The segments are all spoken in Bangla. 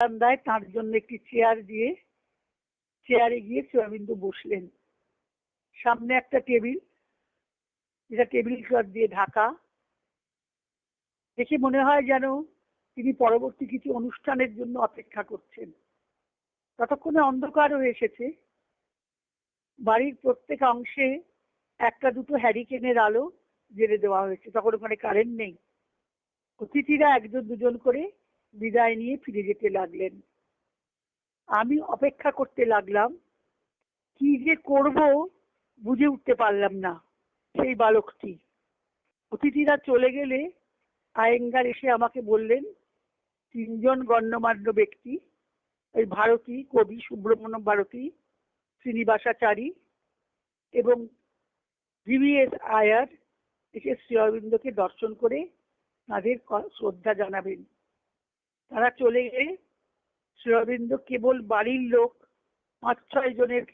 বারান্দায় তার জন্য একটি চেয়ার দিয়ে চেয়ারে গিয়ে শ্রীঅরবিন্দ বসলেন। সামনে একটা টেবিল যেটা টেবিল ক্লথ দিয়ে ঢাকা। দেখে মনে হয় যেন তিনি পরবর্তী কিছু অনুষ্ঠানের জন্য অপেক্ষা করছেন। ততক্ষণে অন্ধকার হয়ে এসেছে। বাড়ির প্রত্যেক অংশে একটা দুটো হ্যারিকেনের আলো জেলে দেওয়া হয়েছে। তখন ওখানে কারেন্ট নেই। অতিথিরা একজন দুজন করে বিদায় নিয়ে ফিরে যেতে লাগলেন। আমি অপেক্ষা করতে লাগলাম, কি যে করব বুঝে উঠতে পারলাম না সেই বালকটি। অতিথিরা চলে গেলে আয়েঙ্গার এসে আমাকে বললেন, তিনজন গণ্যমান্য ব্যক্তি, ওই ভারতী, কবি সুব্রমণ্যম ভারতী, শ্রীনিবাসাচারী এবং ভিভিএস আয়ার এসে শ্রী অরবিন্দকে দর্শন করে তাদের শ্রদ্ধা জানাবেন। তারা চলে গেলে শ্রী অরবিন্দ কেবল বাড়ির লোক, পাঁচ, ছয় জনের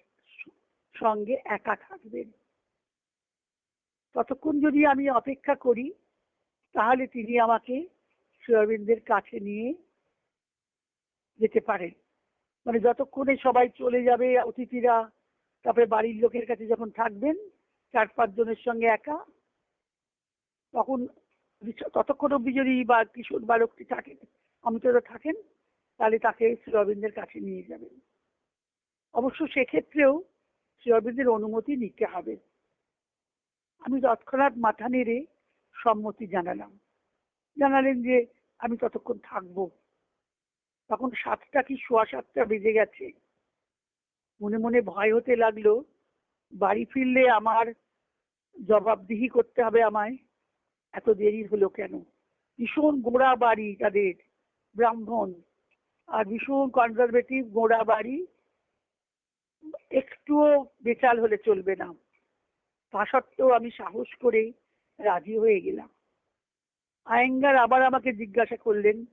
সঙ্গে একা থাকবেন। ততক্ষণ যদি আমি অপেক্ষা করি, তাহলে তিনি আমাকে শ্রী অরবিন্দের কাছে নিয়ে যেতে পারেন। মানে যতক্ষণে সবাই চলে যাবে, অতিথিরা, তারপরে বাড়ির লোকের কাছে যখন থাকবেন, চার, পাঁচ জনের সঙ্গে একা, তখন ততক্ষণ অব্দি যদি বা কিশোর বালকটি থাকেন অমিতরা থাকেন, তাহলে তাকে শ্রী অরবিন্দের কাছে নিয়ে যাবেন। অবশ্য সেক্ষেত্রেও শ্রী অরবিন্দের অনুমতি নিতে হবে। আমি তৎক্ষণাৎ মাথা নেড়ে সম্মতি জানালাম। জানালেন যে আমি ততক্ষণ থাকব। তখন সাতটা কি সোয়া সাতটা বেজে গেছে। মনে মনে ভয় হতে লাগল, বাড়ি ফিরলে আমার জবাবদিহি করতে হবে আমায়। এত দেরি হলো কেন? ভীষণ গোড়া বাড়ি তাদের। ব্রাহ্মণ। আর ভীষণ কনজারভেটিভ গোড়া বাড়ি। একটুও বেচাল হলে চলবে না। তা সত্ত্বেও আমি সাহস করে রাজি হয়ে গেলাম। আয়েঙ্গার আবার আমাকে জিজ্ঞাসা করলেন,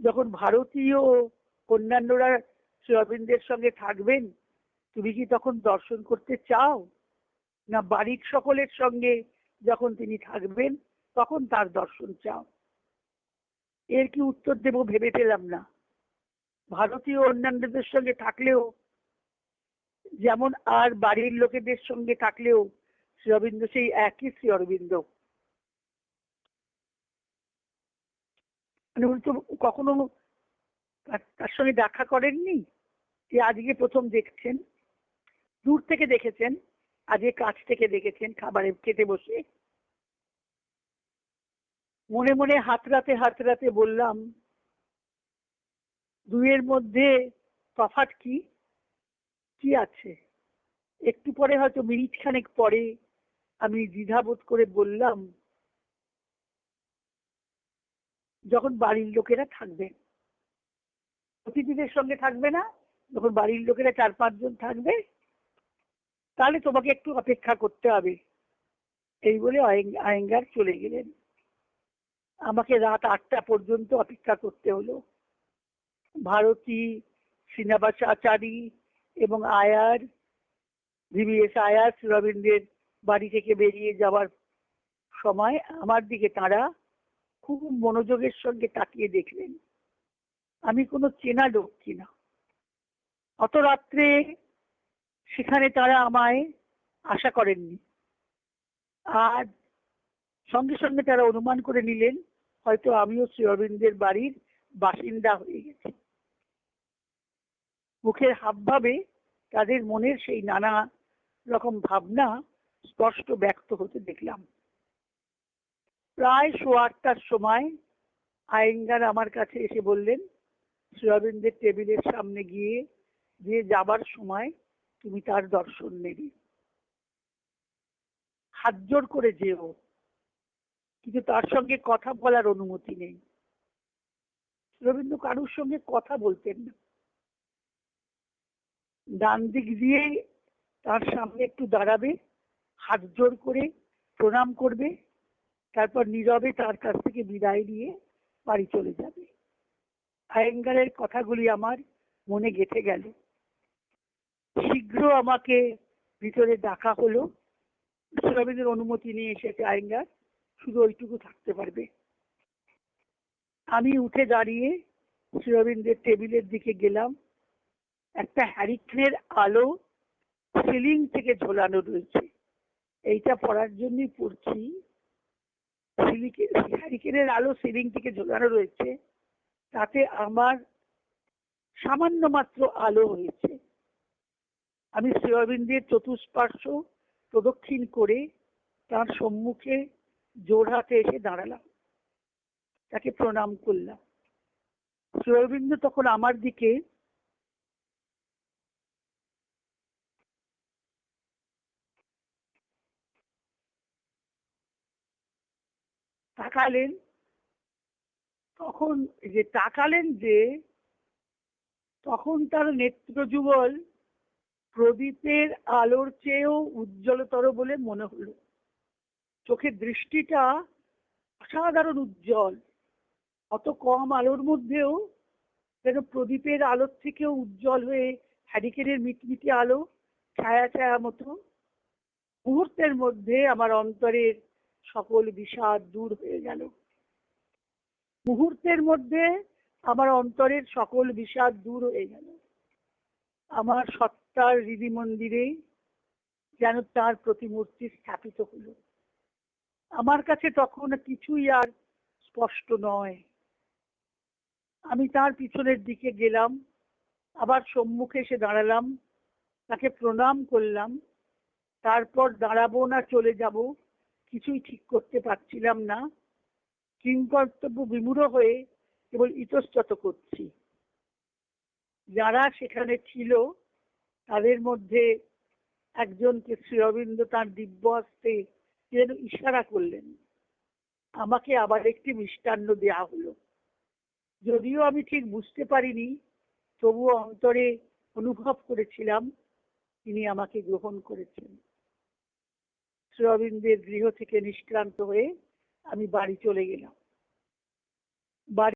যখন ভারতীয় ও অন্যান্যরা শ্রীঅরবিন্দের সঙ্গে থাকবেন, তুমি কি তখন দর্শন করতে চাও? না বাড়ির সকলের সঙ্গে যখন তিনি থাকবেন, তখন তার দর্শন চাও? এর কি উত্তর দেব ভেবে পেলাম না। ভারতীয় অন্যান্যদের সঙ্গে থাকলেও, যেমন আর বাড়ির লোকেদের সঙ্গে থাকলেও, শ্রী অরবিন্দ সেই একই শ্রী অরবিন্দ। মানে উনি তো কখনো তার- সঙ্গে দেখা করেননি? যে আজকে প্রথম দেখছেন। দূর থেকে দেখেছেন, আজকে কাছ থেকে দেখেছেন, খাবারে খেতে বসে। মনে মনে হাতরাতে হাতরাতে বললাম, দুইয়ের মধ্যে তফাৎ কি? কি আছে? একটু পরে হয়তো মিনিট খানেক পরে আমি দ্বিধাবোধ করে বললাম, যখন বাড়ির লোকেরা থাকবে, অতিথিদের সঙ্গে থাকবে না? যখন বাড়ির লোকেরা চার পাঁচজন থাকবে, তাহলে তোমাকে একটু অপেক্ষা করতে হবে। এই বলে আয়েং- আয়েঙ্গার চলে গেলেন। আমাকে রাত আটটা পর্যন্ত অপেক্ষা করতে হলো। ভারতী, শ্রীনিবাস আচারী এবং আয়ার ভিভিএস আয়ার, রবীন্দ্রের বাড়ি থেকে বেরিয়ে যাওয়ার সময় আমার দিকে তারা খুব মনোযোগের সঙ্গে তাকিয়ে দেখলেন। আমি কোনো চেনা লোক কিনা অত রাত্রে সেখানে তারা আমায় আশা করেননি। আর সঙ্গে সঙ্গে তারা অনুমান করে নিলেন হয়তো আমিও শ্রী অরবিন্দের বাড়ির বাসিন্দা হয়ে গেছি। মুখের হাবভাবে তাদের মনের সেই নানা রকম ভাবনা স্পষ্ট ব্যক্ত হতে দেখলাম। প্রায় শো আটটার সময় আয়েঙ্গার আমার কাছে এসে বললেন শ্রী অরবিন্দের টেবিলের সামনে গিয়ে যে যাবার সময় তুমি তার দর্শন নেবে। হাত জোর করে যেও। কিন্তু তার সঙ্গে কথা বলার অনুমতি নেই। রবীন্দ্র কারুর সঙ্গে কথা বলতেন না। ডান দিক দিয়ে তার সামনে একটু দাঁড়াবে, হাত জোর করে প্রণাম করবে, তারপর নীরবে তার কাছ থেকে বিদায় নিয়ে বাড়ি চলে যাবে। আয়েঙ্গারের কথাগুলি আমার মনে গেঁথে গেল। শীঘ্র আমাকে ভিতরে ডাকা হলো। রবীন্দ্রের অনুমতি নিয়ে এসেছে আয়েঙ্গার। শুধু ওইটুকু থাকতে পারবে। আমি উঠে দাঁড়িয়ে শ্রী অরবিন্দের টেবিলের দিকে গেলাম। একটা হ্যারিকেনের আলো সিলিং থেকে ঝোলানো রয়েছে। এইটা পড়ার জন্যই পড়ছি। হ্যারিকেনের আলো সিলিং থেকে ঝোলানো রয়েছে। তাতে আমার সামান্য মাত্র আলো হয়েছে। আমি শ্রী অরবিন্দের চতুষ্পার্শ্ব প্রদক্ষিণ করে তার সম্মুখে জোর হাতে এসে দাঁড়ালাম। তাকে প্রণাম করলাম। শ্রী তখন আমার দিকে তাকালেন। তখন যে তাকালেন যে তখন তার নেত্রযুগল প্রদীপের আলোর চেয়েও উজ্জ্বলতর বলে মনে হলো। চোখের দৃষ্টিটা অসাধারণ উজ্জ্বল। অত কম আলোর মধ্যেও যেন প্রদীপের আলোর থেকেও উজ্জ্বল হয়ে হ্যারিকেনের মিটমিটি আলো, ছায়া ছায়া মতো মুহূর্তের মধ্যে আমার অন্তরের সকল বিষাদ দূর হয়ে গেল। মুহূর্তের মধ্যে আমার অন্তরের সকল বিষাদ দূর হয়ে গেল। আমার সত্তার হৃদি মন্দিরে যেন তার প্রতিমূর্তি স্থাপিত হলো। আমার কাছে তখন কিছুই আর স্পষ্ট নয়। আমি তার পিছনের দিকে গেলাম, আবার সম্মুখে এসে দাঁড়ালাম, তাকে প্রণাম করলাম, তারপর দাঁড়াবো না চলে যাব কিছুই ঠিক করতে পারছিলাম না কিংকর্তব্য বিমূঢ় হয়ে কেবল ইতস্তত করছি। যারা সেখানে ছিল, তাদের মধ্যে একজনকে শ্রী অরবিন্দ তার দিব্য হস্তে যেন ইশারা করলেন। আমাকে আবার একটি মিষ্টান্ন দেয়া হলো। যদিও আমি ঠিক বুঝতে পারিনি, তবুও অন্তরে অনুভব করেছিলাম, তিনি আমাকে গ্রহণ করেছেন। শ্রীরবিন্দের গৃহ থেকে নিষ্ক্রান্ত হয়ে আমি বাড়ি চলে গেলাম।